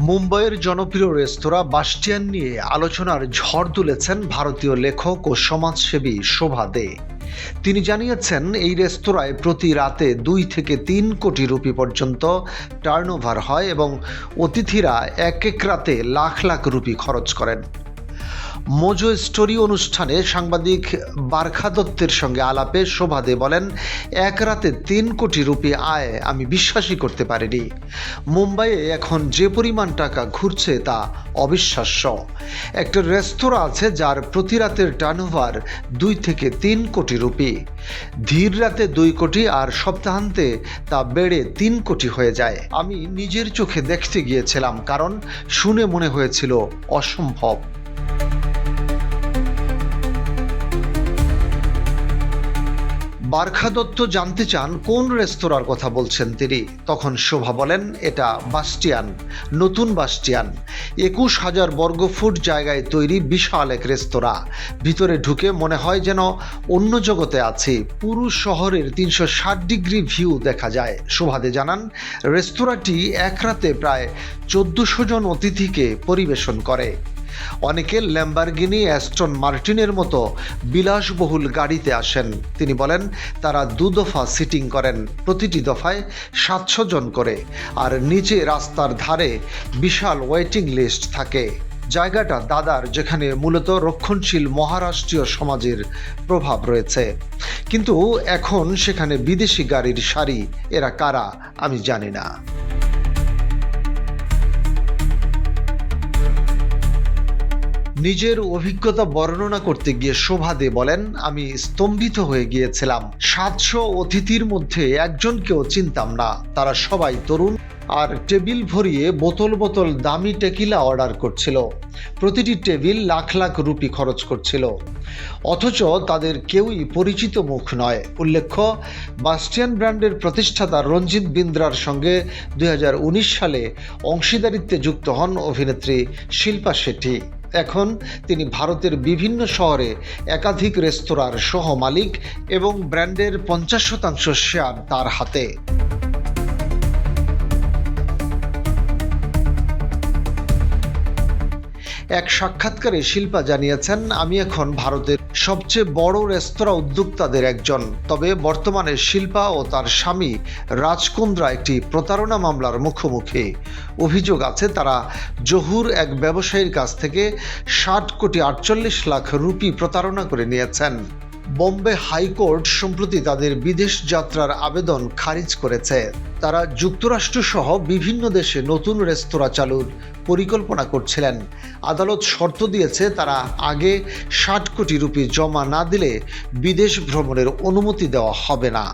মুম্বাইয়ের জনপ্রিয় রেস্তোরাঁ বাস্টিয়ান নিয়ে আলোচনার ঝড় তুলেছেন ভারতীয় লেখক ও সমাজসেবী শোভা দে। তিনি জানিয়েছেন, এই রেস্তোরাঁয় প্রতি রাতে দুই থেকে তিন কোটি রুপি পর্যন্ত টার্নওভার হয় এবং অতিথিরা এক এক রাতে লাখ লাখ রুপি খরচ করেন। মোজো স্টোরি অনুষ্ঠানে সাংবাদিক বারখা দত্তের সঙ্গে আলাপে শোভা দে বলেন, এক রাতে তিন কোটি রুপি আয় আমি বিশ্বাসই করতে পারিনি। মুম্বাইয়ে এখন যে পরিমাণ টাকা ঘুরছে তা অবিশ্বাস্য। একটা রেস্তোরাঁ আছে যার প্রতি রাতের টার্নওভার দুই থেকে তিন কোটি রুপি। ধীর রাতে দুই কোটি আর সপ্তাহান্তে তা বেড়ে তিন কোটি হয়ে যায়। আমি নিজের চোখে দেখতে গিয়েছিলাম, কারণ শুনে মনে হয়েছিল অসম্ভব। বারখা দত্ত জানতে চান কোন রেস্তোরাঁর কথা বলছেন তিনি, তখন শোভা বলেন, এটা বাস্টিয়ান, নতুন বাস্টিয়ান। একুশ হাজার বর্গফুট জায়গায় তৈরি বিশাল এক রেস্তোরাঁ। ভিতরে ঢুকে মনে হয় যেন অন্য জগতে আছে। পুরো শহরের তিনশো ষাট ডিগ্রি ভিউ দেখা যায়। শোভাদে জানান, রেস্তোরাঁটি এক রাতে প্রায় চোদ্দশো জন অতিথিকে পরিবেশন করে। অনেকে ল্যাম্বারগিনি, অ্যাস্টন মার্টিনের মতো বিলাসবহুল গাড়িতে আসেন। তিনি বলেন, তারা দু দফা সিটিং করেন, প্রতিটি দফায় সাতশো জন করে, আর নিচে রাস্তার ধারে বিশাল ওয়েটিং লিস্ট থাকে। জায়গাটা দাদার, যেখানে মূলত রক্ষণশীল মহারাষ্ট্রীয় সমাজের প্রভাব রয়েছে। কিন্তু এখন সেখানে বিদেশি গাড়ির সারি, এরা কারা, আমি জানি না। নিজের অভিজ্ঞতা বর্ণনা করতে গিয়ে শোভা দে বলেন, আমি স্তম্ভিত হয়ে গিয়েছিলাম। সাতশো অতিথির মধ্যে একজনকেও চিনতাম না। তারা সবাই তরুণ আর টেবিল ভরিয়ে বোতল বোতল দামি টেকিলা অর্ডার করছিল। প্রতিটি টেবিল লাখ লাখ রুপি খরচ করছিল। অথচ তাদের কেউই পরিচিত মুখ নয়। উল্লেখ্য, বাস্টিয়ান ব্র্যান্ডের প্রতিষ্ঠাতা রঞ্জিত বিন্দ্রার সঙ্গে দুই হাজার উনিশ সালে অংশীদারিত্বে যুক্ত হন অভিনেত্রী শিল্পা শেঠি। এখন তিনি ভারতের বিভিন্ন শহরে একাধিক রেস্তোরাঁর সহ মালিক এবং ব্র্যান্ডের পঞ্চাশ শতাংশ শেয়ার তার হাতে। এক সাক্ষাৎকারে শিল্পা জানিয়েছেন, আমি এখন ভারতের সবচেয়ে বড় রেস্তোরাঁ উদ্যোক্তাদের একজন। তবে বর্তমানে শিল্পা ও তার স্বামী রাজকুন্দ্রা একটি প্রতারণা মামলার মুখোমুখি। অভিযোগ আছে, তারা জহুর এক ব্যবসায়ীর কাছ থেকে ষাট কোটি আটচল্লিশ লাখ রুপি প্রতারণা করে নিয়েছেন। বোম্বে হাইকোর্ট সম্প্রতি তাদের বিদেশ যাত্রার আবেদন খারিজ করেছে। তারা যুক্তরাষ্ট্রসহ বিভিন্ন দেশে নতুন রেস্তোরাঁ চালুর পরিকল্পনা করছিলেন। আদালত শর্ত দিয়েছে, তারা আগে ষাট কোটি রুপি জমা না দিলে বিদেশ ভ্রমণের অনুমতি দেওয়া হবে না।